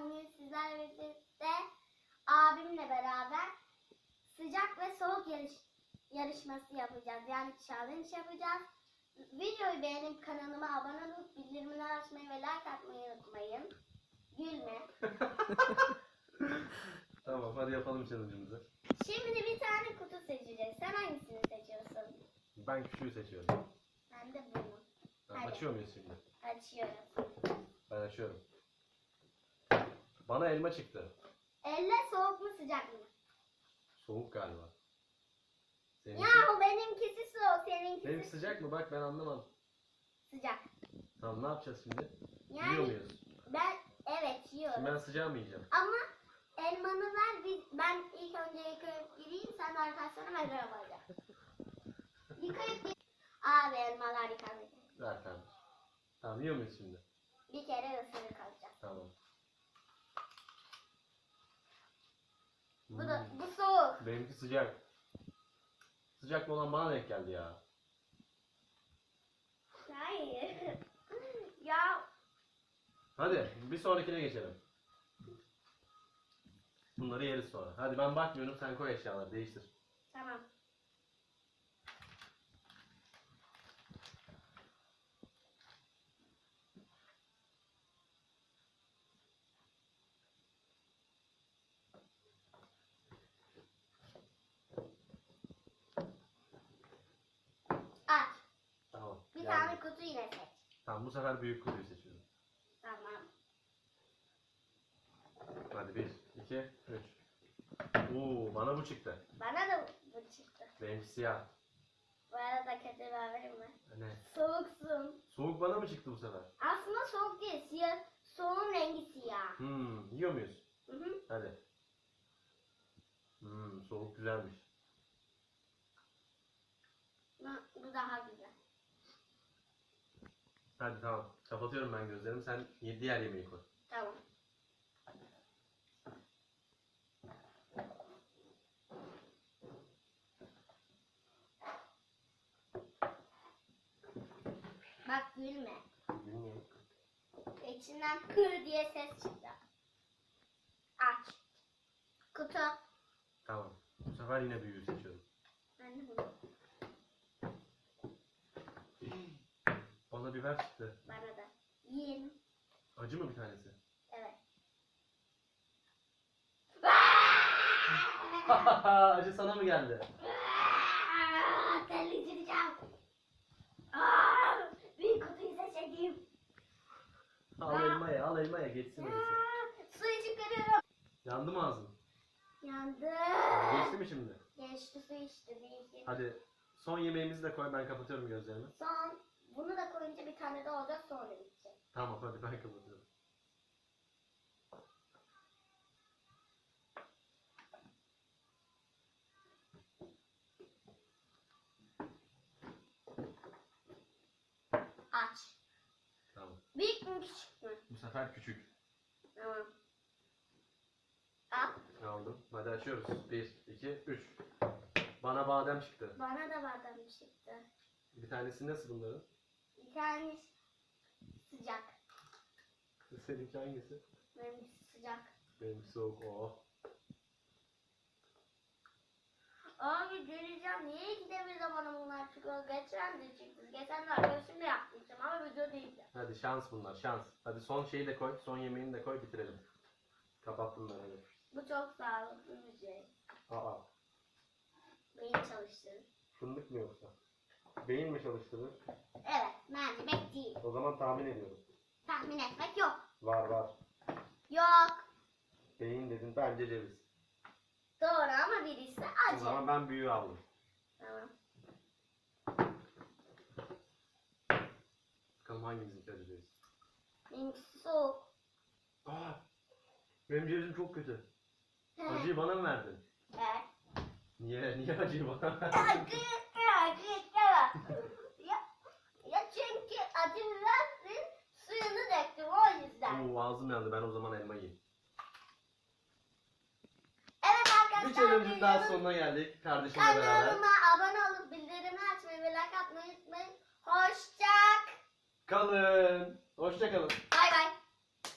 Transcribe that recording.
bugün sizlerle birlikte abimle beraber sıcak ve soğuk yarış, yarışması yapacağız. Yani challenge yapacağız. Videoyu beğenip kanalıma abone olup bildirimleri açmayı ve like atmayı unutmayın. Gülme. Tamam hadi yapalım challenge'ımızı. Şimdi bir tane kutu seçeceğiz. Sen hangisini seçiyorsun? Ben küçüğü seçiyorum. Ben de bunu. Tamam, açıyor muyuz şimdi? Açıyorum. Ben açıyorum. Bana elma çıktı. Elle soğuk mu sıcak mı? Soğuk galiba. Seninki, Ya o benimkisi soğuk, seninkisi Benimki sıcak mı? Bak ben anlamadım. sıcak. Tamam ne yapacağız şimdi? Yani Yiyor muyuz? ben evet yiyorum. Şimdi ben sıcağı mı yiyeceğim? Ama elmanı ver biz, ben ilk önce yıkayıp gireyim sen de arkadaşlarına mezara koyacaksın. yıkayıp gir. Abi elmalar yıkandı. Ver kardeş. Tamam yiyor muyuz şimdi? Bir kere ısırık alacağız. Tamam. Bu da Hmm, bu soğuk. Benimki sıcak. Sıcak olan bana denk geldi ya. Hayır. ya Hadi bir sonrakine geçelim. Bunları yeriz sonra. Hadi ben bakmıyorum sen koy eşyaları değiştir. tamam. Aç. Tamam. Bir yine seç. Tamam bu sefer büyük kutuyu seçiyorum. Tamam. Hadi bir, iki, üç. Oo bana bu çıktı. Bana da bu çıktı. Benimki siyah. Bu arada kötü bir haberim var. Ne? Soğuksun. Soğuk bana mı çıktı bu sefer? Aslında soğuk değil. Siyah. Soğuğun rengi siyah. Hmm, yiyor muyuz? Hı hı. Hadi. Hmm, soğuk güzelmiş. Bu- Bu daha güzel. Hadi tamam. Kapatıyorum ben gözlerimi. Sen ye- diğer yemeği koy. Tamam. Bak gülme. Bilmiyorum. İçinden kır diye ses çıktı. Aç. Kutu. Tamam. Bu sefer yine büyüğü seçiyorum. Ben de bunu. Bana biber çıktı. Bana da. Yiyin. Acı mı bir tanesi? Evet. Acı sana mı geldi? Terleyeceğim. Aa, büyük kutuyu seçeyim. Al elmaya, al elmaya geçsin öyleyse. Suyu çıkarıyorum. Yandı mı ağzın? Yandı. Geçti mi şimdi? Geçti su içti. Bir. Hadi son yemeğimizi de koy ben kapatıyorum gözlerimi. Son. Koyunca bir tane daha olacak sonra bitecek. Tamam hadi ben kapatıyorum. Aç. Tamam. Büyük mü küçük mü? Bu sefer küçük. Tamam. Al. Aldım. Hadi açıyoruz. 1, 2, 3. Bana badem çıktı. Bana da badem çıktı. Bir tanesi nasıl bunların? Tane sıcak. Seninki hangisi? Benimkisi sıcak. Benimki soğuk. Oh. Abi göreceğim. Niye gidemiyor zamanı bunlar çıkıyor? Geçen de çıktı. Geçen de arkadaşımla yapmıştım ama video değildi. Hadi şans bunlar şans. Hadi son şeyi de koy. Son yemeğini de koy bitirelim. Kapat bunları hadi. Bu çok sağlıklı bir şey. Aa. Beyin çalıştırır. Fındık mı yoksa? Beyin mi çalıştırır? Evet, mercimek değil. O zaman tahmin ediyorum. Tahmin etmek yok. Var var. Yok. Beyin dedin bence ceviz. Doğru ama birisi O acı. zaman ben büyüğü aldım. Tamam. Bakalım hangimizinki acı ceviz. Benimkisi soğuk. Aa. Benim cevizim çok kötü. Acıyı bana mı verdin? Evet. Niye? Niye acıyı bana verdin? Acı, acı, acı. Ya, ya çünkü acı verdin, suyunu döktüm o yüzden. Oo, ağzım yandı. Ben o zaman elma yiyeyim. Evet Bir arkadaşlar. challenge'ın daha sonuna geldik kardeşimle beraber. Kanalıma abone olup bildirimi açmayı ve like atmayı unutmayın. Hoşça Kalın. Hoşça kalın. Bay bay.